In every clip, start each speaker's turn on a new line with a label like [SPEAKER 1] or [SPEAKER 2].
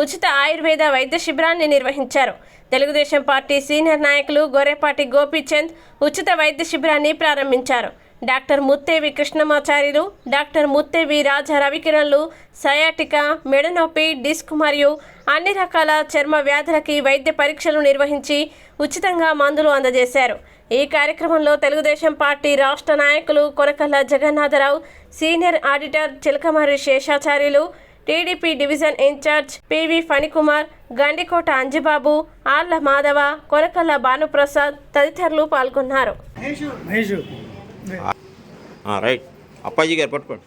[SPEAKER 1] ఉచిత ఆయుర్వేద వైద్య శిబిరాన్ని నిర్వహించారు. తెలుగుదేశం పార్టీ సీనియర్ నాయకులు గొర్రెపాటి గోపీచంద్ ఉచిత వైద్య శిబిరాన్ని ప్రారంభించారు. డాక్టర్ ముత్తేవి కృష్ణమాచార్యులు డాక్టర్ ముత్తేవి రాజా రవికిరణ్లు సయాటిక మెడనొప్పి డిస్క్ మరియు అన్ని రకాల చర్మ వ్యాధులకి వైద్య పరీక్షలు నిర్వహించి ఉచితంగా మందులు అందజేశారు. ఈ కార్యక్రమంలో తెలుగుదేశం పార్టీ రాష్ట్ర నాయకులు Konakalla Jagannatharao senior auditor Chilakamari Seshacharyulu TDP division incharge PV Phanikumar Gandikota Anjibabu Alla Madhava Korakalla Bhanuprasad తదితరులు పాల్గొన్నారు.
[SPEAKER 2] మహేష్.
[SPEAKER 3] ఆ, రైట్. అప్పాజీ గారు పట్టుకోండి.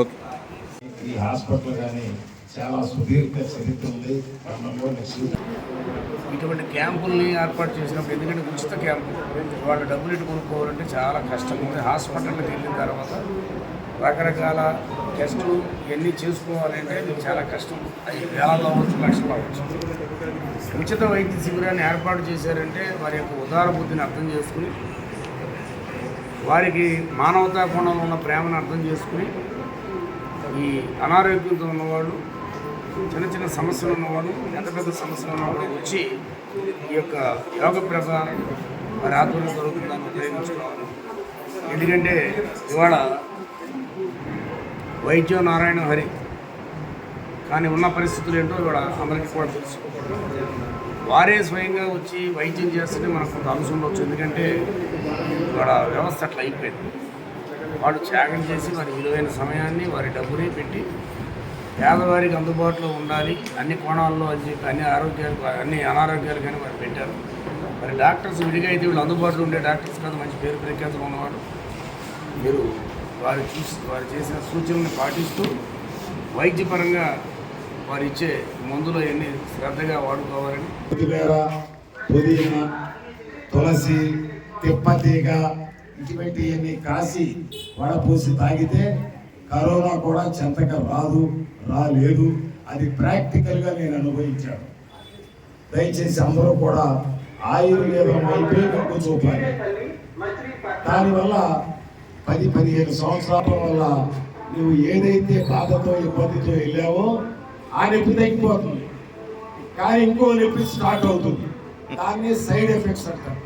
[SPEAKER 3] ఓకే.
[SPEAKER 4] ఈ హాస్పిటల్ కానీ చాలా సుదీర్ఘ చరిత్ర ఉంది.
[SPEAKER 2] ఇటువంటి క్యాంపుల్ని ఏర్పాటు చేసినప్పుడు ఎందుకంటే ఉచిత క్యాంపు. వాళ్ళు డబ్బులు ఇటు కొనుక్కోవాలంటే చాలా కష్టం ఉంది. హాస్పిటల్కి వెళ్ళిన తర్వాత రకరకాల టెస్టులు ఇవన్నీ చేసుకోవాలంటే మీకు చాలా కష్టం. అవి వేలలో అవ్వచ్చు లక్షలు అవ్వచ్చు. ఉచిత వైద్య శిబిరాన్ని ఏర్పాటు చేశారంటే వారి యొక్క ఉదార బుద్ధిని అర్థం చేసుకుని వారికి మానవతా కోణంలో ఉన్న ప్రేమను అర్థం చేసుకుని ఈ అనారోగ్యంతో ఉన్నవాళ్ళు చిన్న చిన్న సమస్యలు ఉన్నవాళ్ళు పెద్ద పెద్ద సమస్యలు ఉన్నవాళ్ళు వచ్చి ఈ యొక్క యోగ ప్రభ వారి ఆధ్వర్యం జరుగుతుందని ఉపయోగించుకోవాలి ఎందుకంటే ఇవాళ వైద్యం నారాయణ హరి కానీ ఉన్న పరిస్థితులు ఏంటో ఇవాళ అందరికీ కూడా తెలుసు వారే స్వయంగా వచ్చి వైద్యం చేస్తేనే మనకు కొంత అంశం ఉండొచ్చు. ఎందుకంటే ఇవాళ వ్యవస్థ అట్లా అయిపోయింది. వాళ్ళు త్యాగం చేసి వారి విలువైన సమయాన్ని వారి డబ్బుని పెట్టి పేదవారికి అందుబాటులో ఉండాలి. అన్ని కోణాల్లో అని చెప్పి అన్ని ఆరోగ్యాలు అన్ని అనారోగ్యాలు కానీ వారు పెట్టారు. మరి డాక్టర్స్ విడిగా అయితే వీళ్ళు అందుబాటులో ఉండే డాక్టర్స్ కాదు మంచి పేరు ప్రఖ్యాతులు ఉన్నవాడు. మీరు వారు చూసి వారు చేసిన సూచనలను పాటిస్తూ వైద్యపరంగా వారు ఇచ్చే మందులు అవన్నీ శ్రద్ధగా వాడుకోవాలని.
[SPEAKER 4] పుదీనా తులసి తిప్పతీగ ఇటువంటివన్నీ కాసి వడపూసి తాగితే కరోనా కూడా చెంతక రాదు రాలేదు. అది ప్రాక్టికల్గా నేను అనుభవించాను. దయచేసి అందరూ కూడా ఆయుర్వేదం వైపే మొగ్గు చూపాలి. దానివల్ల పది పదిహేను సంవత్సరాల వల్ల నువ్వు ఏదైతే బాధతో ఇబ్బందితో వెళ్ళావో ఆ నొప్పి తగ్గిపోతుంది. కానీ ఇంకో నొప్పి స్టార్ట్ అవుతుంది. దాన్ని సైడ్ ఎఫెక్ట్స్ అంటారు.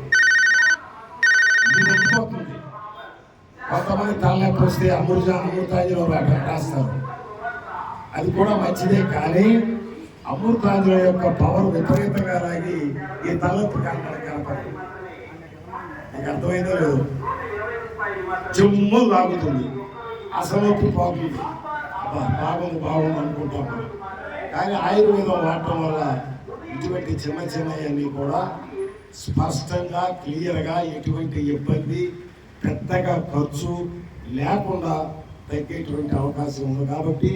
[SPEAKER 4] ఇది తగ్గిపోతుంది కొంతమంది తలనొప్పి వస్తే అమృత అమృతాంజనం రాస్తారు. అది కూడా మంచిదే కానీ అమృతాంజనం యొక్క పవర్ విపరీతంగా రాగి ఈ తలనొప్పి కనపడ కనపడదు. నీకు అర్థమైందో లేదు? జమ్ము లాగుతుంది. అసలొప్పి పోతుంది. బాగుంది బాగుంది అనుకుంటాం కానీ ఆయుర్వేదం వాడటం వల్ల ఇటువంటి చిన్న చిన్నవన్నీ కూడా స్పష్టంగా క్లియర్గా ఎటువంటి ఇబ్బంది పెద్దగా ఖర్చు లేకుండా తగ్గేటువంటి అవకాశం ఉంది కాబట్టి